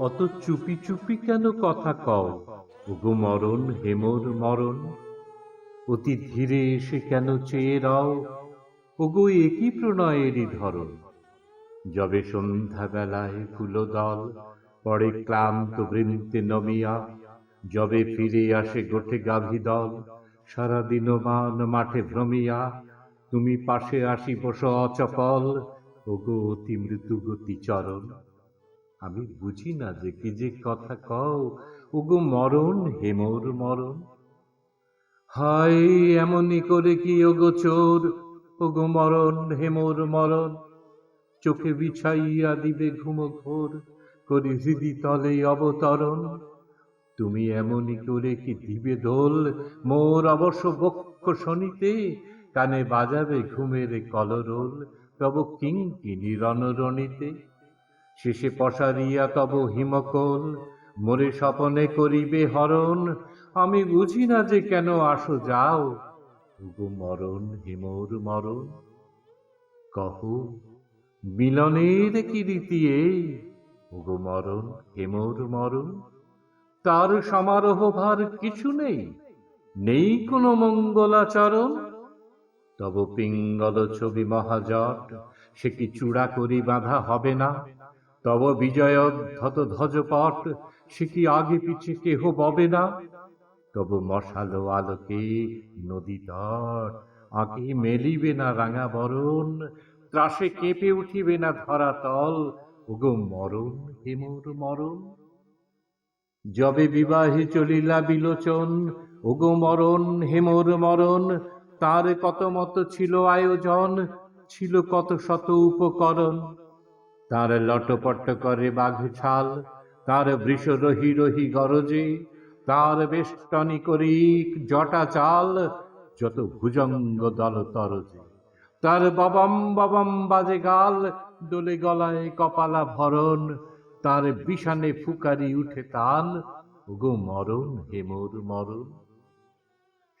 অত চুপি চুপি কেন কথা কও? ওগো মরণ, হেমর মরণ। অতি ধীরে এসে কেন চেয়ে রও? ওগো একই প্রণয়েরই ধরন। যবে সন্ধ্যাবেলায় ফুলদল পড়ে ক্লান্ত বৃন্তে নমিয়া, যবে ফিরে আসে গোটে গাভী দল, সারাদিন মান মাঠে ভ্রমিয়া, তুমি পাশে আসি বস অচপল ওগো অতি মৃদু গতি চরণ। আমি বুঝি না যে কি যে কথা কও ওগো মরণ হেমর মরণ। হায় এমনই করে কি ওগো চোর ওগো মরণ হেমর মরণ। চোখে বিছাইয়া দিবে ঘুম ঘোর, করি হৃদি তলে অবতরণ। তুমি এমনই করে কি দিবে দোল, মোর অবশ্য বক্ষ শনিতে, কানে বাজাবে ঘুমের কলরোল, তব কিঙ্কিনি রণরণিতে। শেষে পসারিয়া তব হিমকল, মোরে স্বপনে করিবে হরণ, আমি বুঝি না যে কেন আসো যাও। ওগো মরণ হেমর মরণ। কহ, মিলনের কি রীতি এই? ওগো মরণ হেমর মরণ। তার সমারোহ ভার কিছু নেই নেই কোনো মঙ্গলাচরণ। তব পিঙ্গল ছবি মহাজট, সে কি চূড়া করি বাঁধা হবে না? তব বিজয়োদ্ধত ধ্বজপট সে কি আগে পিছে কেহ ববে না? তব মশালো আলোকে নদী তট আঁকি মেলিবে না রাঙা বরণ, ত্রাসে কেঁপে উঠিবে না ধরাতল ওগো মরণ হেমর মরণ। যবে বিবাহে চলিলা বিলোচন, ওগো মরণ হেমর মরণ, তার কত মত ছিল আয়োজন, ছিল কত শত উপকরণ। তার লটপট করে বাঘ ছাল তার বৃষ রহি রহি গরজে, তার বেষ্টনী করি জটা চাল, যত ভুজঙ্গ দল তরজে। তার বাবাম বাবাম বাজে গাল, দোলে গলায় কপালা ভরণ, তার বিষানে ফুকারি উঠে তাল, ওগো মরণ হেমর মরণ।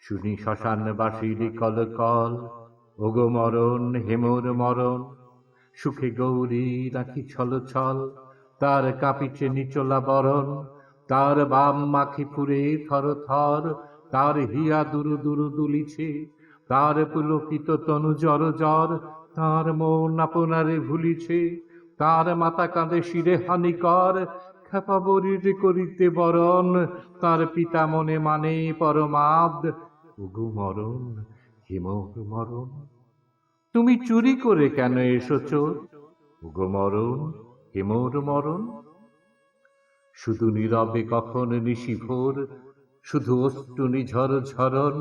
শুনি শ্মশানবাসীর কল কল ওগো মরণ হেমর মরণ। সুখে গৌরী রাখি ছল ছল। তার কাপিছে নিচলা বরণ, তার বাম মাখি ফুরে থর থর। তার হিয়া দুরু দুরু দুলিছে, তার পুলকিত তনু জর জর। তার মন আপনারে ভুলিছে, তার মাতা কাঁদে শিরে হানিকর। খেপা বরির করিতে বরণ, তার পিতা মনে মানে পরমাদ। মরণ হিমক মরণ। তুমি চুরি করে কেন এসেছ? উগো মরণ হিমর মরণ? শুধু নীরবে কখন নিশিভোর? শুধু অষ্টুনি ঝর ঝরন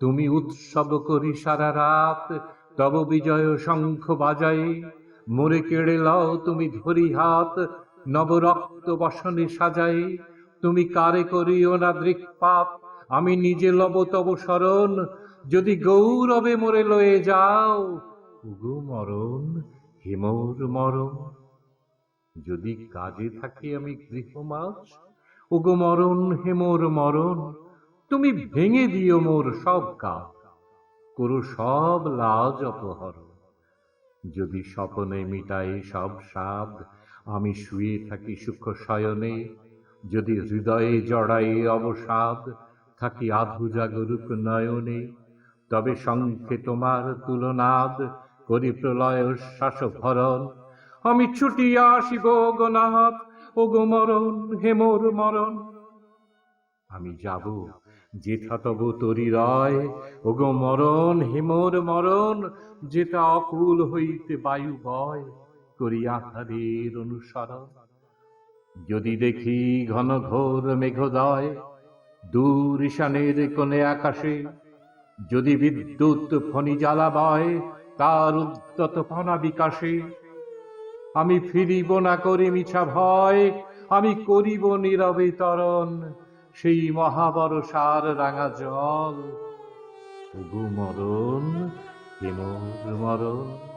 তুমি উৎসব করি সারা রাত, তব বিজয় শঙ্খ বাজাই মোরে কেড়ে লও তুমি ধরি হাত নবরক্ত বসনে সাজাই তুমি কারে করিও না দৃক্পাত আমি নিজে লব তব শরণ। যদি গৌরবে মোরে লয়ে যাও, উগু মরণ, হেমর মরণ। যদি কাজে থাকি আমি গৃহমাজ ওগো মরণ, হেমর মরণ, তুমি ভেঙে দিও মোর সব কাজ, করো সব লাজ অপহরণ। যদি স্বপনে মিটাই সব সাদ আমি শুয়ে থাকি সুখ শয়নে। যদি হৃদয়ে জড়াই অবসাদ, থাকি আধু জাগরুক নয়নে। তবে শঙ্খে তোমার তুলনাদ করি প্রলয় শ্বাস ভরণ। আমি ছুটিয়া আসিব গনাথ, ও গো মরণ হেমর মরণ। আমি যাব যেথা তব তরি রয়, ও গো মরণ হেমর মরণ যেটা অকুল হইতে বায়ু বয় করি আহারের অনুসরণ। যদি দেখি ঘন ঘোর মেঘদয়, দূর ঈশানের কোণে আকাশে যদি বিদ্যুৎ ফণি জ্বালা বয় তার উদ্যত ফনা বিকাশে। আমি ফিরিব না করি মিছা ভয়, আমি করিব নীরবে তরণ, সেই মহাবরসার রাঙা জল। গুমরণ মরণ, হেমর মরণ।